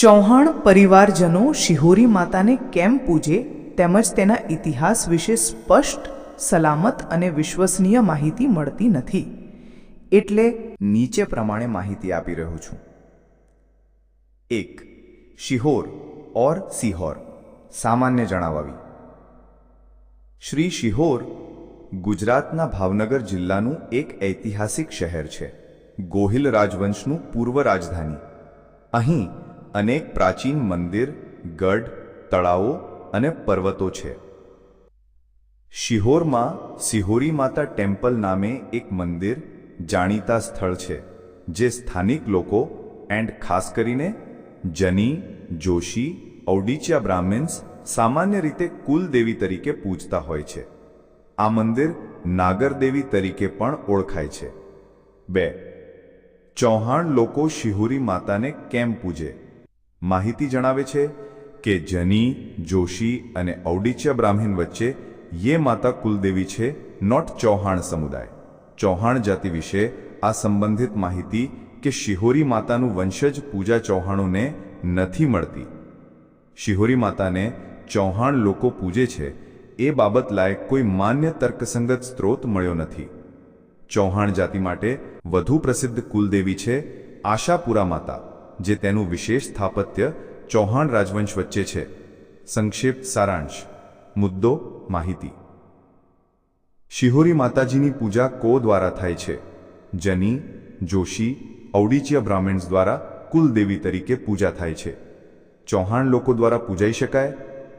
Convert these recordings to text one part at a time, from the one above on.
ચૌહાણ પરિવારજનો શિહોરી માતાને કેમ પૂજે તેમજ તેના ઇતિહાસ વિશે સ્પષ્ટ, સલામત અને વિશ્વસનીય માહિતી મળતી નથી. એટલે નીચે પ્રમાણે માહિતી આપી રહ્યો છું. એક, શિહોર ઓર સિહોર, સામાન્ય જણાવાવી. શ્રી શિહોર ગુજરાતના ભાવનગર જિલ્લાનું એક ઐતિહાસિક શહેર છે. ગોહિલ રાજવંશનું પૂર્વ રાજધાની. અહીં અનેક પ્રાચીન મંદિર, ગઢ, તળાવો અને પર્વતો છે. શિહોરમાં સિહોરી માતા ટેમ્પલ નામે એક મંદિર જાણીતા સ્થળ છે, જે સ્થાનિક લોકો એન્ડ ખાસ કરીને જની, જોશી, ઔડિચિયા બ્રાહ્મિન્સ સામાન્ય રીતે કુલદેવી તરીકે પૂજતા હોય છે. આ મંદિર નાગરદેવી તરીકે પણ ઓળખાય છે. બે. ચૌહાણ લોકો શિહોરી માતાને કેમ પૂજે? માહિતી જણાવે છે કે જની, જોશી અને ઔડિચ્ય બ્રાહ્મીન વચ્ચે યે માતા કુલદેવી છે, નોટ ચૌહાણ સમુદાય. ચૌહાણ જાતિ વિશે આ સંબંધિત માહિતી કે શિહોરી માતાનું વંશજ પૂજા ચૌહાણોને નથી મળતી. શિહોરી માતાને ચૌહાણ લોકો પૂજે છે, એ બાબત લાયક કોઈ માન્ય તર્કસંગત સ્ત્રોત મળ્યો નથી. ચૌહાણ જાતિ માટે વધુ પ્રસિદ્ધ કુલદેવી છે આશાપુરા માતા. જે તેનું વિશેષ સ્થાપત્ય ચૌહાણ રાજવંશ વચ્ચે છે. સંક્ષિપ્ત સારાંશ. મુદ્દો, માહિતી. શિહોરી માતાજીની પૂજા કો દ્વારા થાય છે? જની, જોશી, ઔડિચિયા બ્રાહ્મણ્સ દ્વારા કુલદેવી તરીકે પૂજા થાય છે. ચૌહાણ લોકો દ્વારા પૂજાઈ શકાય?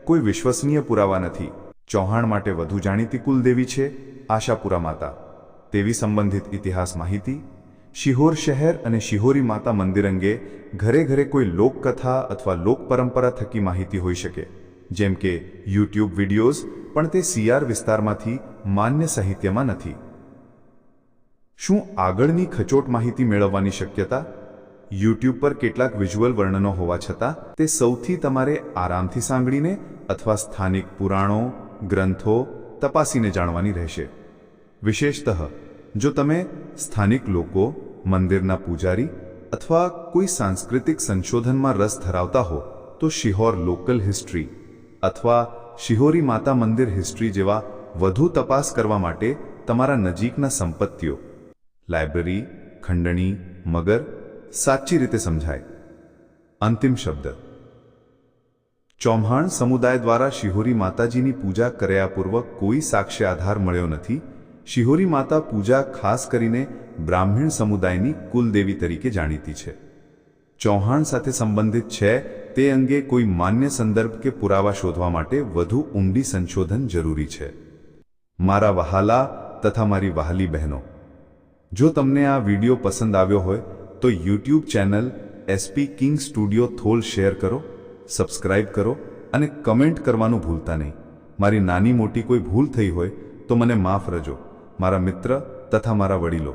કોઈ વિશ્વસનીય પુરાવા નથી. ચૌહાણ માટે વધુ જાણીતી કુલદેવી છે આશાપુરા માતા. તેવી સંબંધિત ઇતિહાસ માહિતી શિહોર શહેર અને શિહોરી માતા મંદિર અંગે ઘરે ઘરે કોઈ લોકકથા અથવા લોક પરંપરા થકી માહિતી હોઈ શકે. જેમ કે યુટ્યુબ વિડીયોઝ, પણ તે સીઆર વિસ્તારમાંથી માન્ય સાહિત્યમાં નથી. શું આગળની ખચોટ માહિતી મેળવવાની શક્યતા? યુટ્યુબ પર કેટલાક વિઝ્યુઅલ વર્ણનો હોવા છતાં, તે સૌથી તમારે આરામથી સાંભળીને અથવા સ્થાનિક પુરાણો, ગ્રંથો તપાસીને જાણવાની રહેશે. વિશેષતઃ જો તમે સ્થાનિક લોકો મંદિરના પૂજારી અથવા કોઈ સાંસ્કૃતિક સંશોધનમાં રસ ધરાવતા હો તો શિહોર લોકલ હિસ્ટ્રી અથવા શિહોરી માતા મંદિર હિસ્ટ્રી જેવા વધુ તપાસ કરવા માટે તમારા નજીકના સંપત્તિઓ લાઇબ્રેરી ખંડણી મગર સાચી રીતે સમજાય અંતિમ શબ્દ ચૌહાણ સમુદાય દ્વારા શિહોરી માતાજીની પૂજા કર્યાપૂર્વક કોઈ સાક્ષ્ય આધાર મળ્યો નથી શિહોરી માતા પૂજા ખાસ કરીને બ્રાહ્મણ સમુદાયની કુલદેવી તરીકે જાણીતી છે. ચૌહાણ સાથે સંબંધિત છે તે અંગે કોઈ માન્ય સંદર્ભ કે પુરાવા શોધવા માટે વધુ ઊંડી સંશોધન જરૂરી છે. મારા વહાલા તથા મારી વહાલી બહેનો, જો તમને આ વિડિયો પસંદ આવ્યો હોય તો YouTube channel SP King studio Thol share કરો, સબસ્ક્રાઇબ કરો અને કમેન્ટ કરવાનું ભૂલતા નહીં. મારી નાની મોટી કોઈ ભૂલ થઈ હોય તો મને માફ રજો. મારા મિત્ર તથા મારા વડીલો.